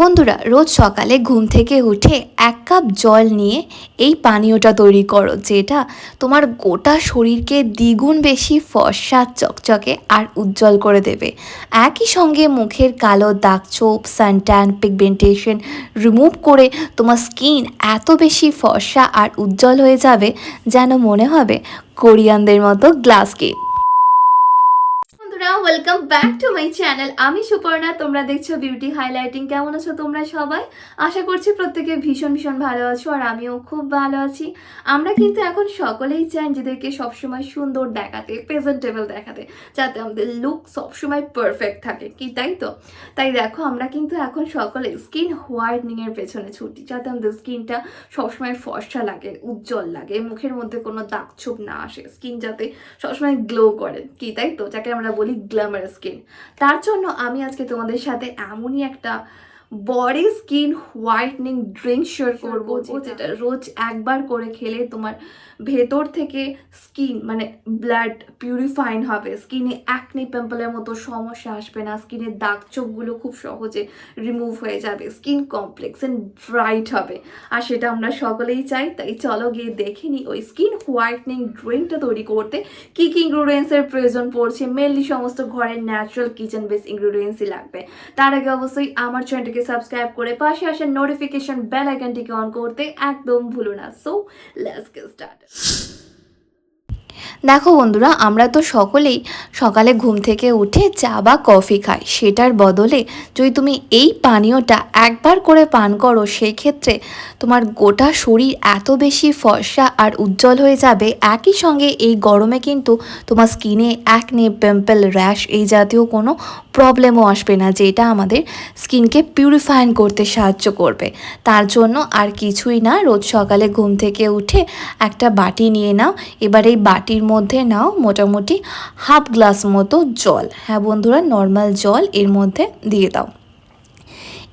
বন্ধুরা, রোজ সকালে ঘুম থেকে উঠে এক কাপ জল নিয়ে এই পানীয়টা তৈরি করো, যেটা তোমার গোটা শরীরকে দ্বিগুণ বেশি ফর্সা, চকচকে আর উজ্জ্বল করে দেবে। একই সঙ্গে মুখের কালো দাগ চোপ সানট্যান পিগমেন্টেশন রিমুভ করে তোমার স্কিন এত বেশি ফর্সা আর উজ্জ্বল হয়ে যাবে যেন মনে হবে কোরিয়ানদের মতো গ্লাস বন্ধুরা welcome back to my channel আমি সুপর্ণা, তোমরা দেখছ বিউটি হাইলাইটিং কেমন আছো তোমরা সবাই? আশা করছি প্রত্যেকে ভীষণ ভীষণ ভালো আছো আর আমিও খুব ভালো আছি। আমরা কিন্তু এখন সকলেই চাই নিজেদেরকে সবসময় সুন্দর দেখাতে প্রেজেন্টেবল দেখাতে, যাতে আমাদের লুক সবসময় পারফেক্ট থাকে। কি, তাই তো? তাই দেখো, আমরা কিন্তু এখন সকলে স্কিন হোয়াইটনিং এর পেছনে ছুটি, যাতে আমাদের স্কিনটা সবসময় ফর্সা লাগে, উজ্জ্বল লাগে, মুখের মধ্যে কোনো দাগ ছোপ না আসে স্কিন যাতে সবসময় গ্লো করে। কি, তাই তো? যাকে আমরা বলি গ্ল্যামার স্কিন তার জন্য আমি আজকে তোমাদের সাথে এমনই একটা body skin whitening drink share করব যেটা রোজ একবার করে খেলে তোমার ভেতর থেকে স্কিন মানে ব্লাড পিউরিফাইন হবে। স্কিনে অ্যাকনি পিম্পলের মতো সমস্যা আসবে না। স্কিনের দাগ চোখগুলো খুব সহজে রিমুভ হয়ে যাবে। স্কিন কমপ্লেক্স অ্যান্ড ব্রাইট হবে। আর সেটা আমরা সকলেই চাই। তাই চলো গিয়ে দেখে নিই ওই স্কিন হোয়াইটনিং ড্রিঙ্কটা তৈরি করতে কী কী ইনগ্রিডিয়েন্টসের প্রয়োজন পড়ছে। মেনলি সমস্ত ঘরের ন্যাচারাল কিচেন বেস ইনগ্রিডিয়েন্টসই লাগবে। তার আগে অবশ্যই আমার চ্যানেলটিকে সাবস্ক্রাইব করে পাশে আসা নোটিফিকেশন বেল আইকনটিকে অন করতে একদম ভুলো না। সো লেটস গেট স্টার্ট দেখো বন্ধুরা, আমরা তো সকলেই সকালে ঘুম থেকে উঠে চা বা কফি খাই। সেটার বদলে যদি তুমি এই পানীয়টা একবার করে পান করো সেই ক্ষেত্রে তোমার গোটা শরীর এত বেশি ফর্সা আর উজ্জ্বল হয়ে যাবে। একই সঙ্গে এই গরমে কিন্তু তোমার স্কিনে একনে পিম্পল র্যাশ এই জাতীয় কোনো প্রবলেমও আসবে না যেটা আমাদের স্কিনকে পিউরিফাইন করতে সাহায্য করবে। তার জন্য আর কিছুই না, রোজ সকালে ঘুম থেকে উঠে একটা বাটি নিয়ে নাও, এবার এই বাটির মধ্যে নাও মোটামুটি হাফ গ্লাস মতো জল। হ্যাঁ বন্ধুরা নর্মাল জল এর মধ্যে দিয়ে দাও।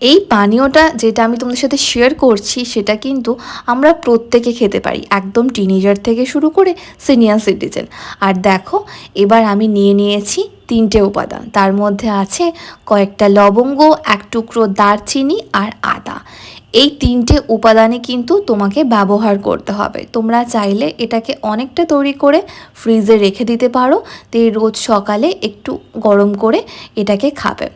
এই পানীয়টা যেটা আমি তোমাদের সাথে শেয়ার করছি, সেটা কিন্তু আমরা প্রত্যেকে খেতে পারি, একদম টিনেজার থেকে শুরু করে সিনিয়র সিটিজেন আর দেখো, এবার আমি নিয়ে নিয়েছি তিনটে উপাদান। তার মধ্যে আছে কয়েকটা লবঙ্গ, এক টুকরো দারচিনি আর আদা। এই তিনটে উপাদানে কিন্তু তোমাকে ব্যবহার করতে হবে। তোমরা চাইলে এটাকে অনেকটা তৈরি করে ফ্রিজে রেখে দিতে পারো। তো রোজ সকালে একটু গরম করে এটাকে খাবে।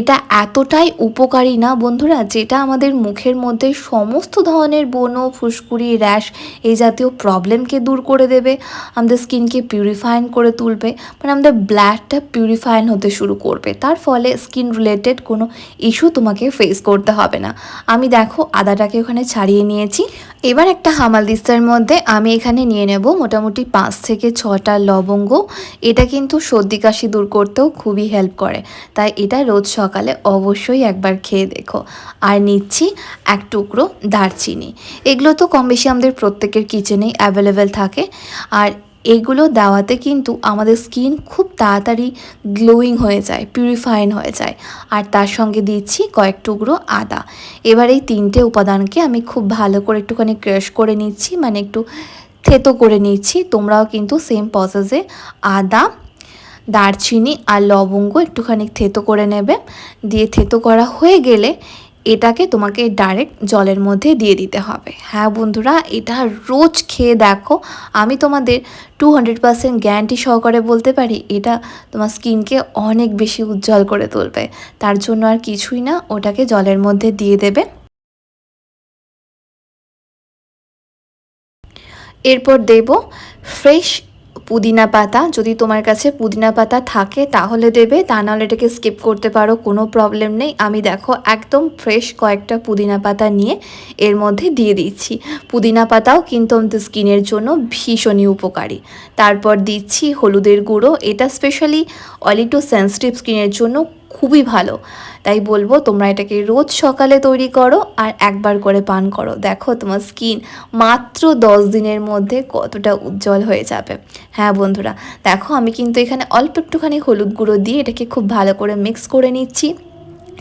এটা এতটাই উপকারী না বন্ধুরা, যেটা আমাদের মুখের মধ্যে সমস্ত ধরনের বনো, ফুসকুড়ি, র্যাশ এই জাতীয় প্রবলেমকে দূর করে দেবে, আমাদের স্কিনকে পিউরিফাইন করে তুলবে মানে আমাদের ব্লাডটা পিউরিফাইন হতে শুরু করবে। তার ফলে স্কিন রিলেটেড কোনো ইস্যু তোমাকে ফেস করতে হবে না। আমি দেখো আদাটাকে ওখানে ছাড়িয়ে নিয়েছি। এবার একটা হামাল দিস্তার মধ্যে আমি এখানে নিয়ে নেব মোটামুটি পাঁচ থেকে ছটা লবঙ্গ। এটা কিন্তু সর্দি কাশি দূর করতেও খুবই হেল্প করে। তাই এটা রোজ সকালে অবশ্যই একবার খেয়ে দেখো। আর নিচ্ছি এক টুকরো দারচিনি। এগুলো তো কম বেশি আমাদের প্রত্যেকের কিচেনেই অ্যাভেলেবেল থাকে। আর এগুলো দেওয়াতে কিন্তু আমাদের স্কিন খুব তাড়াতাড়ি গ্লোয়িং হয়ে যায় পিউরিফাইন হয়ে যায়। আর তার সঙ্গে দিচ্ছি কয়েক টুকরো আদা। এবার এই তিনটে উপাদানকে আমি খুব ভালো করে একটুখানি ক্রাশ করে নিচ্ছি মানে একটু থেতো করে নিচ্ছি। তোমরাও কিন্তু সেম প্রসেসে আদা দারচিনি আর লবঙ্গ একটুখানি থেতো করে নেবে। দিয়ে থেতো করা হয়ে গেলে এটাকে তোমাকে ডাইরেক্ট জলের মধ্যে দিয়ে দিতে হবে। হ্যাঁ বন্ধুরা, এটা রোজ খেয়ে দেখো। আমি তোমাদের টু হান্ড্রেড পার্সেন্ট গ্যারান্টি সহকারে বলতে পারি, এটা তোমার স্কিনকে অনেক বেশি উজ্জ্বল করে তুলবে। তার জন্য আর কিছুই না, ওটাকে জলের মধ্যে দিয়ে দেবে। এরপর দেব ফ্রেশ পুদিনা পাতা, যদি তোমার কাছে পুদিনা পাতা থাকে তাহলে দেবে, তা নাহলে এটাকে স্কিপ করতে পারো, কোনো প্রবলেম নেই। আমি দেখো একদম ফ্রেশ কয়েকটা পুদিনা পাতা নিয়ে এর মধ্যে দিয়ে দিচ্ছি। পুদিনা পাতাও কিন্তু আমাদের স্কিনের জন্য ভীষণই উপকারী। তারপর দিচ্ছি হলুদের গুঁড়ো, এটা স্পেশালি অলিটু সেন্সিটিভ স্কিনের জন্য খুবই ভালো। তাই বলব, তোমরা এটাকে রোজ সকালে তৈরি করো আর একবার করে পান করো। দেখো তোমার স্কিন মাত্র দশ দিনের মধ্যে কতটা উজ্জ্বল হয়ে যাবে। হ্যাঁ বন্ধুরা, দেখো আমি কিন্তু এখানে অল্প একটুখানি হলুদ গুঁড়ো দিয়ে এটাকে খুব ভালো করে মিক্স করে নিচ্ছি।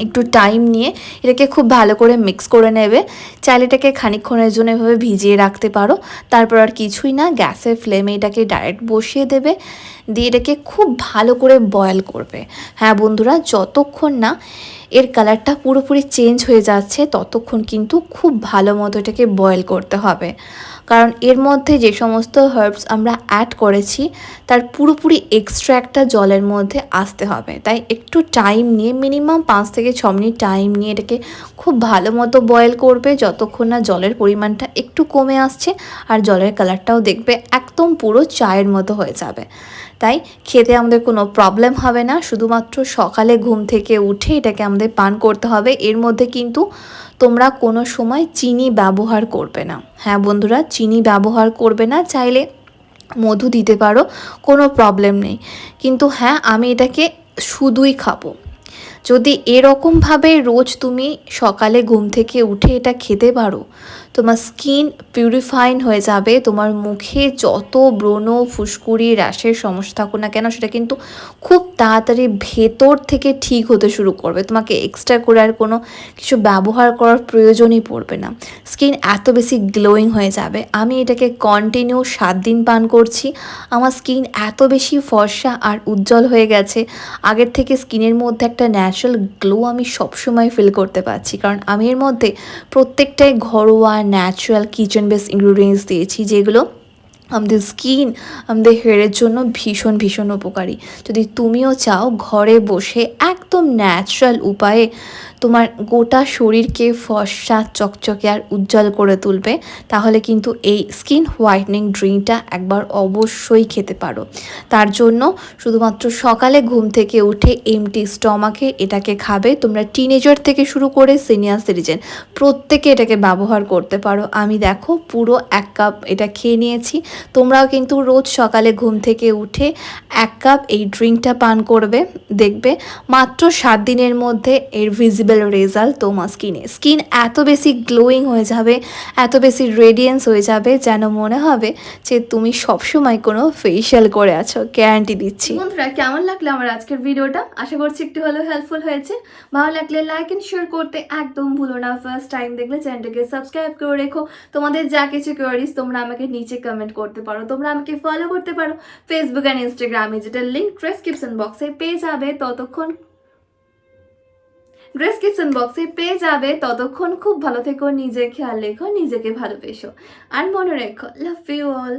একটু টাইম নিয়ে এটাকে খুব ভালো করে মিক্স করে নেবে। চাইলে এটাকে খানিকক্ষণের জন্য এভাবে ভিজিয়ে রাখতে পারো। তারপর আর কিছুই না, গ্যাসের ফ্লেমে এটাকে ডাইরেক্ট বসিয়ে দেবে। দিয়ে এটাকে খুব ভালো করে বয়েল করবে। হ্যাঁ বন্ধুরা, যতক্ষণ না এর কালারটা পুরোপুরি চেঞ্জ হয়ে যাচ্ছে, ততক্ষণ কিন্তু খুব ভালো মতো এটাকে বয়েল করতে হবে। কারণ এর মধ্যে যে সমস্ত হার্বস আমরা অ্যাড করেছি, তার পুরোপুরি এক্সট্র্যাক্টটা জলের মধ্যে আসতে হবে। তাই একটু টাইম নিয়ে মিনিমাম পাঁচ থেকে ছ মিনিট টাইম নিয়ে এটাকে খুব ভালো মতো বয়েল করবে, যতক্ষণ না জলের পরিমাণটা একটু কমে আসছে আর জলের কালারটাও দেখবে একদম পুরো চায়ের মতো হয়ে যাবে। তাই খেতে আমাদের কোনো প্রবলেম হবে না, শুধুমাত্র সকালে ঘুম থেকে উঠে এটাকে আমাদের পান করতে হবে। এর মধ্যে কিন্তু তোমরা কোনো সময় চিনি ব্যবহার করবে না। হ্যাঁ বন্ধুরা চিনি ব্যবহার করবে না, চাইলে মধু দিতে পারো, কোনো প্রবলেম নেই। কিন্তু হ্যাঁ আমি এটাকে শুধুই খাব। যদি এরকমভাবে রোজ তুমি সকালে ঘুম থেকে উঠে এটা খেতে পারো তোমার স্কিন পিউরিফাইন হয়ে যাবে, তোমার মুখে যত ব্রণ, ফুসকুড়ি র্যাশের সমস্যা থাকুক না কেন, সেটা কিন্তু খুব তাড়াতাড়ি ভেতর থেকে ঠিক হতে শুরু করবে। তোমাকে এক্সট্রা করে আর কোনো কিছু ব্যবহার করার প্রয়োজনই পড়বে না। স্কিন এত বেশি গ্লোয়িং হয়ে যাবে। আমি এটাকে কন্টিনিউ সাত দিন পান করছি। আমার স্কিন এত বেশি ফর্সা আর উজ্জ্বল হয়ে গেছে। আগের থেকে স্কিনের মধ্যে একটা ন্যাচারাল গ্লো আমি সবসময় ফিল করতে পারছি। কারণ আমি এর মধ্যে প্রত্যেকটাই ঘরোয়া ন্যাচারাল কিচেন বেস ইনগ্রিডিয়েন্টস দিয়েছি, যেগুলো আমাদের স্কিন আমাদের হেয়ারের জন্য ভীষণ ভীষণ উপকারী। যদি তুমিও চাও, ঘরে বসে একদম ন্যাচারাল উপায়ে তোমার গোটা শরীরকে ফর্সা, চকচকে আর উজ্জ্বল করে তুলবে, তাহলে কিন্তু এই স্কিন হোয়াইটনিং ড্রিঙ্কটা একবার অবশ্যই খেতে পারো। তার জন্য শুধুমাত্র সকালে ঘুম থেকে উঠে এমটি স্টমাকে এটাকে খাবে। তোমরা টিনেজার থেকে শুরু করে সিনিয়র সিটিজেন প্রত্যেকে এটাকে ব্যবহার করতে পারো। আমি দেখো পুরো এক কাপ এটা খেয়ে নিয়েছি। তোমরাও কিন্তু রোজ সকালে ঘুম থেকে উঠে এক কাপ এই ড্রিঙ্কটা পান করবে, দেখবে। মাত্র সাত দিনের মধ্যে এর ভিজিবল রেজাল্ট তোমার স্কিনে স্কিন এত বেশি গ্লোয়িং হয়ে যাবে, এত বেশি রেডিয়েন্স হয়ে যাবে যেন মনে হবে যে তুমি সবসময় কোনো ফেশিয়াল করে আছো গ্যারান্টি দিচ্ছি। বন্ধুরা, কেমন লাগল আমার আজকের ভিডিওটা? আশা করছি একটু হলেও হেল্পফুল হয়েছে। ভালো লাগলে লাইক এন্ড শেয়ার করতে একদম ভুলো না। ফার্স্ট টাইম দেখলে চ্যানেলটাকে সাবস্ক্রাইব করে রেখো। তোমাদের যা কিছু কোয়ারিজ তোমরা আমাকে নিচে কমেন্ট করতে পারো। তোমরা আমাকে ফলো করতে পারো। ফেসবুক অ্যান্ড ইনস্টাগ্রামে যেটা লিঙ্ক ডেসক্রিপশন বক্সে পেয়ে যাবে। ততক্ষণ ডেসক্রিপশন বক্সে পেয়ে যাবে। ততক্ষণ খুব ভালো থেকো নিজে খেয়াল রেখো, নিজেকে ভালোবেসো। আর মনে রেখো লাভ ইউ অল